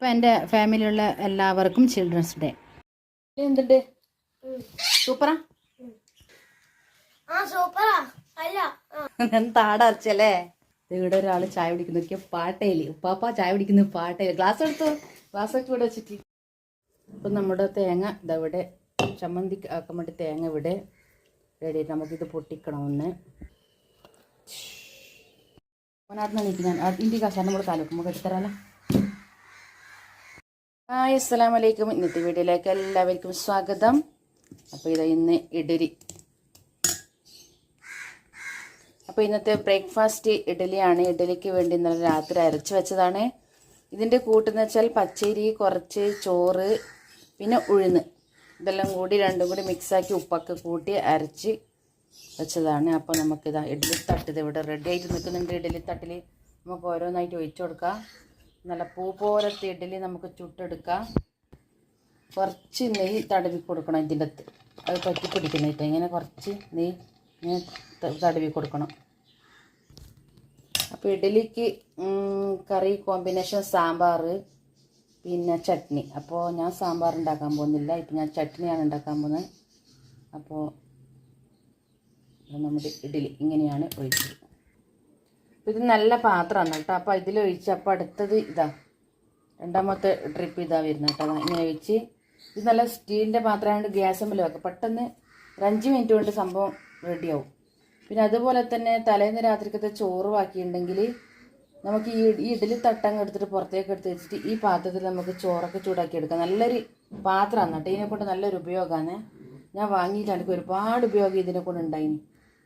ഇപ്പം എന്റെ ഫാമിലിയുള്ള എല്ലാവർക്കും ചിൽഡ്രൻസ് ഡേ എന്തുണ്ട്? സൂപ്പറാ? ആ സൂപ്പറാ. അല്ല ആ. താടറച്ചല്ലേ ഇവിടെ ഒരാൾ ചായ പിടിക്കുന്ന നോക്കിയ പാട്ടയിൽ ഉപ്പാപ്പ ചായ കുടിക്കുന്നു പാട്ടയിൽ ഗ്ലാസ് എടുത്തു? ഗ്ലാസ് ഒക്കെ ഇവിടെ വെച്ചിട്ട്. അപ്പം നമ്മുടെ തേങ്ങ ഇതവിടെ ചമ്മന്തി ആക്കാൻ വേണ്ടി തേങ്ങ ഇവിടെ റെഡി നമുക്കിത് പൊട്ടിക്കണം ഒന്ന്. ഓനാടുന്ന നിൽക്കുന്ന ഇന്ത്യ കാശാണ് നമ്മൾ താലൂക്ക്. നമുക്ക് എടുത്തരാലോ ഹായ് അസ്സാം വലൈക്കും ഇന്നത്തെ വീഡിയോയിലേക്ക് എല്ലാവർക്കും സ്വാഗതം. അപ്പോൾ ഇതാ ഇന്ന് ഇഡലി. അപ്പോൾ ഇന്നത്തെ ബ്രേക്ക്ഫാസ്റ്റ് ഇഡലിയാണ്. ഇഡലിക്ക് വേണ്ടി ഇന്നലെ രാത്രി അരച്ച് വെച്ചതാണ്. ഇതിന്റെ കൂട്ടെന്ന് വെച്ചാൽ പച്ചരി കുറച്ച് ചോറ് പിന്നെ ഉഴുന്ന്. ഇതെല്ലാം കൂടി രണ്ടും കൂടി മിക്സാക്കി ഉപ്പൊക്കെ കൂട്ടി അരച്ച് വെച്ചതാണ്. അപ്പോൾ നമുക്കിതാ ഇഡലി തട്ടിത് ഇവിടെ റെഡി ആയിട്ട് നിൽക്കുന്നുണ്ട്. ഇഡലി തട്ടിൽ നമുക്ക് ഓരോന്നായിട്ട് ഒഴിച്ചു കൊടുക്കാം. നല്ല പൂ പോലത്തെ ഇഡലി നമുക്ക് ചുട്ടെടുക്കാം. കുറച്ച് നെയ്യ് തടവി കൊടുക്കണം ഇതിന്റെ അകത്ത്. അത് പറ്റി പിടിക്കുന്നിട്ട് ഇങ്ങനെ കുറച്ച് നെയ്യ് ഇങ്ങനെ തടവി കൊടുക്കണം. അപ്പോൾ ഇഡലിക്ക് കറി കോമ്പിനേഷൻ സാമ്പാർ പിന്നെ ചട്നി. അപ്പോൾ ഞാൻ സാമ്പാർ ഉണ്ടാക്കാൻ പോകുന്നില്ല. ഇപ്പം ഞാൻ ചട്നിയാണ് ഉണ്ടാക്കാൻ പോകുന്നത്. അപ്പോൾ നമ്മുടെ ഇഡലി ഇങ്ങനെയാണ് ഒഴിച്ചത് ഇത് നല്ല പാത്രമാണ് കേട്ടോ. അപ്പോൾ ഇതിലൊഴിച്ച് അപ്പോൾ അടുത്തത് ഇതാ. രണ്ടാമത്തെ ട്രിപ്പ് ഇതാ വരുന്നത് കേട്ടോ. അതാ ഇങ്ങനെ വെച്ച് ഇത് നല്ല സ്റ്റീലിന്റെ പാത്രമായതുകൊണ്ട് അമ്പലം വെക്കാം. പെട്ടെന്ന് ഒരു അഞ്ച് മിനിറ്റ് കൊണ്ട് സംഭവം റെഡിയാവും പിന്നെ അതുപോലെ തന്നെ തലേന്ന് രാത്രിക്കത്തെ ചോറ് ബാക്കിയുണ്ടെങ്കിൽ നമുക്ക് ഈ ഈ ഇഡലി തട്ടങ്ങ് എടുത്തിട്ട് പുറത്തേക്ക് എടുത്ത് വെച്ചിട്ട് ഈ പാത്രത്തിൽ നമുക്ക് ചോറൊക്കെ ചൂടാക്കി എടുക്കാം. നല്ലൊരു പാത്രമാണ് കേട്ടോ. ഇതിനെക്കൊണ്ട് നല്ലൊരു ഉപയോഗമാണ്. ഞാൻ വാങ്ങിയിട്ടാണ് എനിക്ക് ഒരുപാട് ഉപയോഗം ഇതിനെ കൊണ്ട് ഉണ്ടായിന്.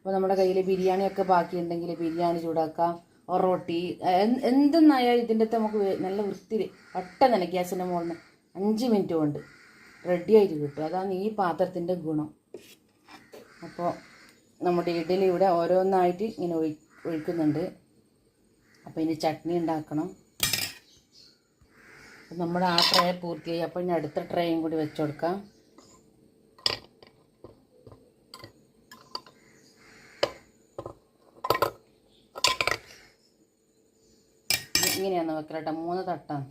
അപ്പോൾ നമ്മുടെ കയ്യിൽ ബിരിയാണിയൊക്കെ ബാക്കിയുണ്ടെങ്കിൽ ബിരിയാണി ചൂടാക്കാം ഒറോട്ടി എന്തെന്നായാൽ ഇതിന്റെ അകത്ത് നമുക്ക് നല്ല വൃത്തിയിൽ പെട്ടെന്ന് ഗ്യാസിന്റെ മുകളിൽ അഞ്ച് മിനിറ്റ് കൊണ്ട് റെഡി ആയിട്ട് കിട്ടും. അതാണ് ഈ പാത്രത്തിന്റെ ഗുണം. അപ്പോൾ നമ്മുടെ ഇഡലി ഇവിടെ ഓരോന്നായിട്ട് ഇങ്ങനെ ഒഴി ഒഴിക്കുന്നുണ്ട്. അപ്പോൾ ഇനി ചട്നി ഉണ്ടാക്കണം. നമ്മുടെ ആ ട്രേ പൂർത്തിയായി. അപ്പോൾ ഇനി അടുത്ത ട്രേയും കൂടി വെച്ചു കൊടുക്കാം. ഇങ്ങനെയാണ് വെക്കലട്ടോ മൂന്ന് തട്ടാണ്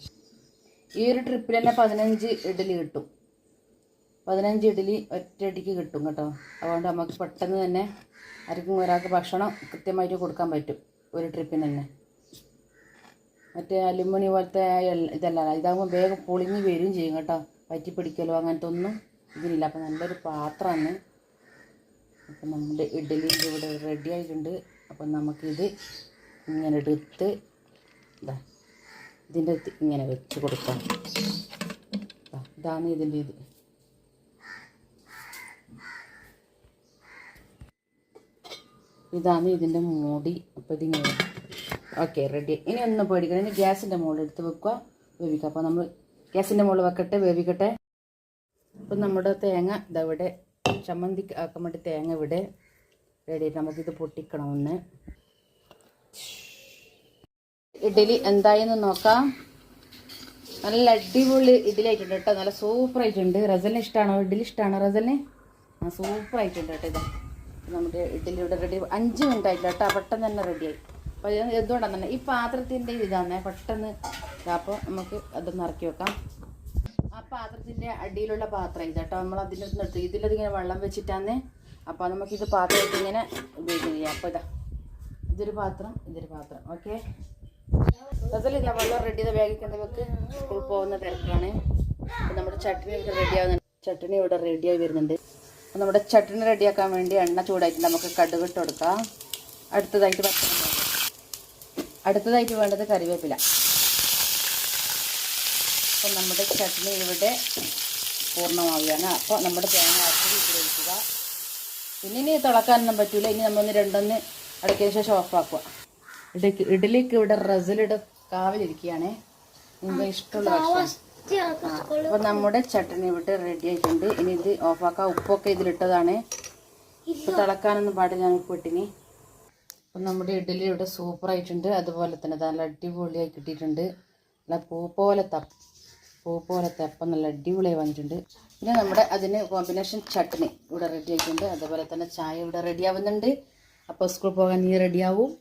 ഈ ഒരു ട്രിപ്പിൽ തന്നെ പതിനഞ്ച് ഇഡലി കിട്ടും. പതിനഞ്ച് ഇഡലി ഒറ്റയടിക്ക് കിട്ടും കേട്ടോ. അതുകൊണ്ട് നമുക്ക് പെട്ടെന്ന് തന്നെ ആർക്കും ഒരാൾക്ക് ഭക്ഷണം കൃത്യമായിട്ട് കൊടുക്കാൻ പറ്റും ഒരു ട്രിപ്പിന് തന്നെ. മറ്റേ അലുമിനി പോലത്തെ ഇതല്ല ഇതാകുമ്പോൾ വേഗം പൊളിഞ്ഞ് വരും ചെയ്യും കേട്ടോ. പറ്റി പിടിക്കലോ അങ്ങനത്തെ ഒന്നും ഇതിനില്ല അപ്പം നല്ലൊരു പാത്രമാണ് അപ്പം നമ്മുടെ ഇഡലി ഇവിടെ റെഡി ആയിട്ടുണ്ട്. അപ്പം നമുക്കിത് ഇങ്ങനെ എടുത്ത് ഇതാ ഇതിന്റെ അടുത്ത് ഇങ്ങനെ വെച്ച് കൊടുക്കാം. ഇതാണ് ഇതിന്റെ ഇത്. ഇതാണ് ഇതിന്റെ മൂടി. അപ്പോൾ ഇതിങ്ങനെ ഓക്കെ റെഡി. ഇനി ഒന്നും പേടിക്കണം. ഇനി ഗ്യാസിന്റെ മുകളിൽ എടുത്ത് വെക്കുക വേവിക്കുക. അപ്പോൾ നമ്മൾ ഗ്യാസിന്റെ മുകളിൽ വെക്കട്ടെ വേവിക്കട്ടെ. അപ്പം നമ്മുടെ തേങ്ങ ഇതവിടെ ചമ്മന്തി ആക്കാൻ വേണ്ടി തേങ്ങ ഇവിടെ റെഡി നമുക്കിത് പൊട്ടിക്കണം ഒന്ന്. ഇഡലി എന്തായെന്ന് നോക്കാം. നല്ല അടിപൊളി ഇഡ്ഡലി ആയിട്ടുണ്ട് കേട്ടോ. നല്ല സൂപ്പർ ആയിട്ടുണ്ട് റസലിന് ഇഷ്ടമാണോ ഇഡലി ഇഷ്ടമാണോ റസലിന്? ആ സൂപ്പർ ആയിട്ടുണ്ട് കേട്ടോ ഇതാ. നമ്മുടെ ഇഡലി ഇവിടെ റെഡി. അഞ്ച് മിനിറ്റ് ആയില്ല കേട്ടോ. പെട്ടെന്ന് തന്നെ റെഡിയായി അപ്പോൾ എന്തുകൊണ്ടാണ് തന്നെ ഈ പാത്രത്തിന്റെ ഇതാണ് പെട്ടെന്ന്. അപ്പോൾ നമുക്ക് അതൊന്ന് ഇറക്കി വെക്കാം. ആ പാത്രത്തിന്റെ അടിയിലുള്ള പാത്രം ഇത് കേട്ടോ. നമ്മൾ അതിന്റെ നിർത്തി. ഇതിലതിങ്ങനെ വെള്ളം വെച്ചിട്ടാന്നേ. അപ്പോൾ നമുക്കിത് ഉപയോഗിക്കുന്നത് ചെയ്യാം അപ്പോൾ ഇതാ. ഇതൊരു പാത്രം ഇതൊരു പാത്രം. ഓക്കെ? അതല്ല വെള്ളം റെഡി ചെയ്ത ബാഗിൽ പോകുന്ന തിരക്കാണ്. നമ്മുടെ ചട്ടണി ഇവിടെ റെഡി ആവുന്നുണ്ട്. ഇവിടെ റെഡിയായി വരുന്നുണ്ട്. അപ്പം നമ്മുടെ ചട്നി റെഡിയാക്കാൻ വേണ്ടി എണ്ണ ചൂടായിട്ട് നമുക്ക് കടുക് ഇട്ട് കൊടുക്കാം. അടുത്തതായിട്ട് പച്ചമുളക് അടുത്തതായിട്ട് വേണ്ടത് കറിവേപ്പില. അപ്പം നമ്മുടെ ചട്ടണി ഇവിടെ പൂർണമാവുകയാണ്. അപ്പോൾ നമ്മുടെ തേങ്ങ അടുത്ത് ഉപയോഗിക്കുക പിന്നെ ഇനി തിളക്കാനൊന്നും പറ്റില്ല ഇനി നമ്മളൊന്ന് രണ്ടൊന്ന് അടക്കിയതിന് ശേഷം ഓഫാക്കുക ഇഡലിക്ക് ഇഡലിക്ക് ഇവിടെ റസലിയുടെ കാവലിരിക്കുകയാണേ. നിങ്ങൾക്ക് ഇഷ്ടമുള്ള ഭക്ഷണം? അപ്പോൾ നമ്മുടെ ചട്ടണി ഇവിടെ റെഡി ആയിട്ടുണ്ട്. ഇനി ഇത് ഓഫാക്കാം. ഉപ്പൊക്കെ ഇതിലിട്ടതാണ്. ഇപ്പൊ തിളക്കാനൊന്നും പാടില്ല ഞങ്ങൾക്ക് വീട്ടിന് അപ്പം നമ്മുടെ ഇഡലി ഇവിടെ സൂപ്പർ ആയിട്ടുണ്ട്. അതുപോലെ തന്നെ നല്ല അടിപൊളിയായി കിട്ടിയിട്ടുണ്ട്. നല്ല പൂ പോലെ തപ്പ് പൂ പോലെ തപ്പം നല്ല അടിപൊളിയായി വന്നിട്ടുണ്ട്. പിന്നെ നമ്മുടെ അതിന് കോമ്പിനേഷൻ ചട്നി ഇവിടെ റെഡി ആയിട്ടുണ്ട്. അതുപോലെ തന്നെ ചായ ഇവിടെ റെഡി ആവുന്നുണ്ട്. അപ്പോൾ സ്കൂളിൽ പോകാൻ നീ റെഡിയാവും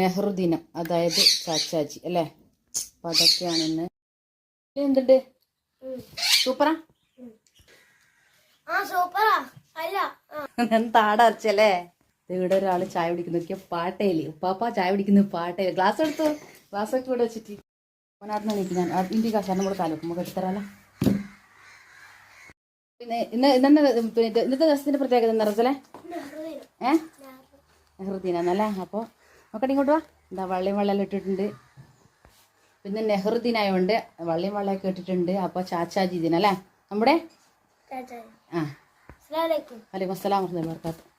നെഹ്റു ദിനം. അതായത് ചാച്ചാജി അല്ലേ? അപ്പൊ അതൊക്കെയാണ് ഇന്ന് എന്തുണ്ട്? സൂപ്പറാ? താടർച്ചല്ലേ ഇവിടെ ഒരാൾ ചായ കുടിക്കുന്നു. നോക്കിയ? പാട്ടയിൽ ഉപ്പാപ്പ ചായ പിടിക്കുന്ന പാട്ടയിൽ ഗ്ലാസ് എടുത്തു? ഗ്ലാസ് ഒക്കെ ഇവിടെ വെച്ചിട്ട്. ഓനാടുന്ന എനിക്ക് ഞാൻ ഇന്ത്യ കാശാണ് കൂടെ കാലം നമുക്ക് എടുത്തരാലോ. പിന്നെ ഇന്ന് ഇന്നെ പിന്നെ ഇന്നത്തെ ദിവസത്തിന്റെ പ്രത്യേകത എന്താ റസലെ? ഏഹ്. നെഹ്റുദ്ദീനാന്നല്ലേ അപ്പോൾ നോക്കട്ടെ ഇങ്ങോട്ട് വാ. എന്താ വള്ളിയും വള്ളം ഇട്ടിട്ടുണ്ട്. പിന്നെ നെഹ്റു നെഹ്റുദ്ദീനായോണ്ട് വള്ളിയും വെള്ളമൊക്കെ ഇട്ടിട്ടുണ്ട്. അപ്പോൾ ചാച്ചാജി ദിനല്ലേ നമ്മുടെ. ആ. അസ്സലാമു അലൈക്കും. വലൈക്കും അസ്സലാം വർഹമത്തുള്ളാഹി വബറകാതുഹു.